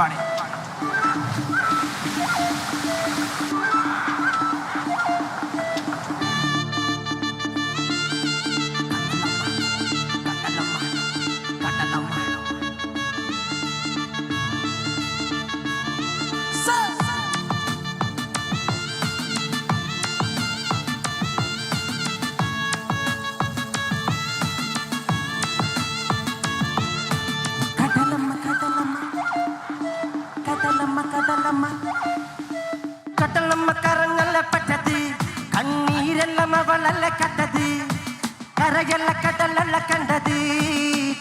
everybody. കടലമ്മ കടലമ്മ കറങ്ങല്ല പെട്ടത് കണ്ണീരെല്ലാം അവളല്ല കണ്ടത് കരയല്ല കടലല്ല കണ്ടത്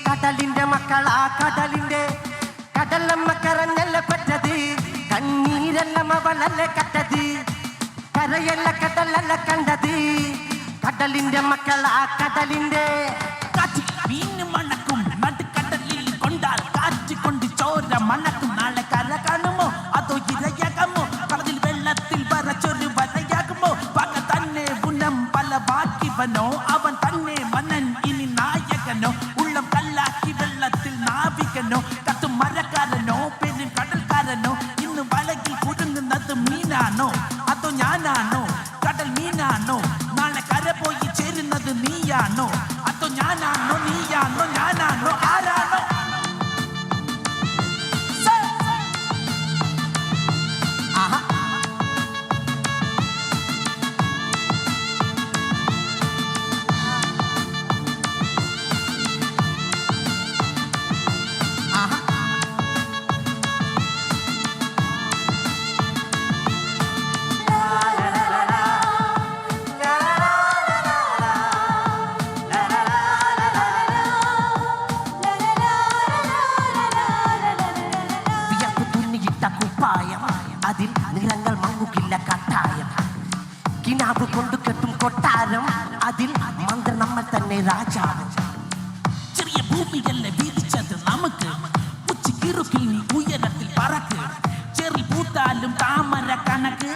കടലിന്റെ മക്കളാ കടലിന്റെ കടലമ്മ കറങ്ങല്ല പെട്ടത് കണ്ണീരെല്ലാം അവളല്ല കണ്ടത് കരയല്ല കടലല്ല കണ്ടത് കടലിന്റെ മക്കളാ കടലിന്റെ. ബാക്കിവനോ അവൻ തന്നെ മന്നൻ ഇനി നായകനോ ഉള്ളം കല്ലാക്കി വെള്ളത്തിൽ നാവികനോ കത്തും മരക്കാരനോ പെരും കടൽക്കാരനോ ഇന്ന് വലകിൽ കുടുങ്ങുന്നത് മീനാണോ? അതോ ഞാനാണോ? കടൽ മീനാണോ? നാളെ കര പോയി ചേരുന്നത് നീയാണോ? അതിൽ നിറങ്ങൾ മങ്ങുകില്ല കട്ടായം. കിനാവ് കൊണ്ടു കെട്ടും കൊട്ടാരം അതിൽ മന്ത്രം നമ്മൾ തന്നെ രാജാവ്. ചെറിയ ഭൂമികളെ വീതിച്ചത് നമുക്ക്? ഉച്ചക്കിറുക്കിൽ ഉയരത്തിൽ പറക്ക്. ചെറി പൂത്താലും താമര കണക്ക്.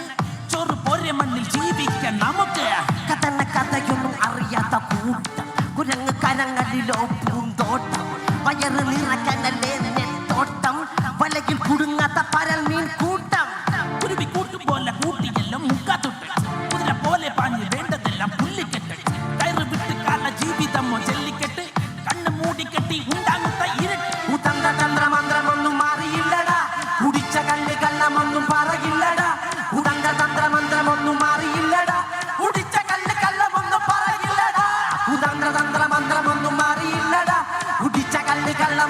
ചൊറു പൊരെ മണ്ണിൽ ജീവിക്കാൻ നമുക്ക്. കഥന കഥയൊന്നും അറിയാത്ത കൂട്ടം. കുരങ്ങ് കരങ്ങളിലോ പൂന്തോട്ടം. വയറ് നിറക്കനല്ലേ നെത്തോട്ടം വലയിൽ കുടുങ്ങാത്ത പരൽ മീൻ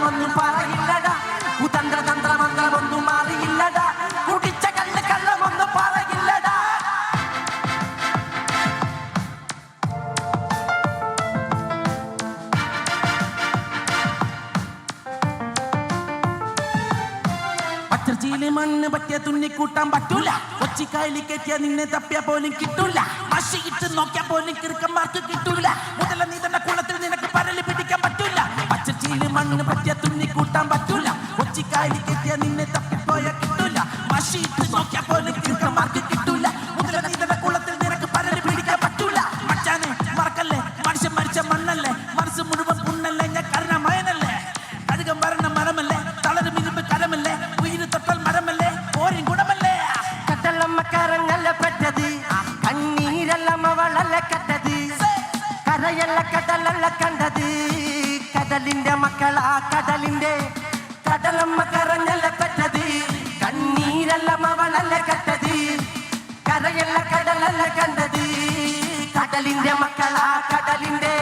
കള്ളമൊന്നും പറയില്ലടാ. കുതന്ത്ര തന്ത്ര മന്ത്രമൊന്നും മാറിയില്ലടാ. കുടിച്ച കല്ല് കള്ളമൊന്നും പറയില്ലടാ. പച്ചർച്ചയിലെ മണ്ണ് പറ്റിയ തുന്നിക്കൂട്ടാൻ പറ്റൂല. പറ്റൂല കൊച്ചിക്കായലി കെട്ടിയ നിന്നെ തപ്പിയ പോലും കിട്ടൂല. മഷി ഇട്ട് നോക്കിയ പോലും കിറുക്കന്മാർക്ക് കിട്ടൂല. മുതല നീ തന്നെ കുള പച്ചർച്ചയിലെ മണ്ണ് പറ്റിയ കടലിന്റെ മക്കളാ കടലിന്റെ കടലമ്മ കറഞ്ഞല്ല കട്ടത്. കണ്ണീരല്ല മവളല്ല കെട്ടത്. കരയല്ല കടലല്ല കണ്ടത്. കടലിന്റെ മക്കള കടലിന്റെ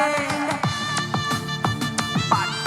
പാട്ട്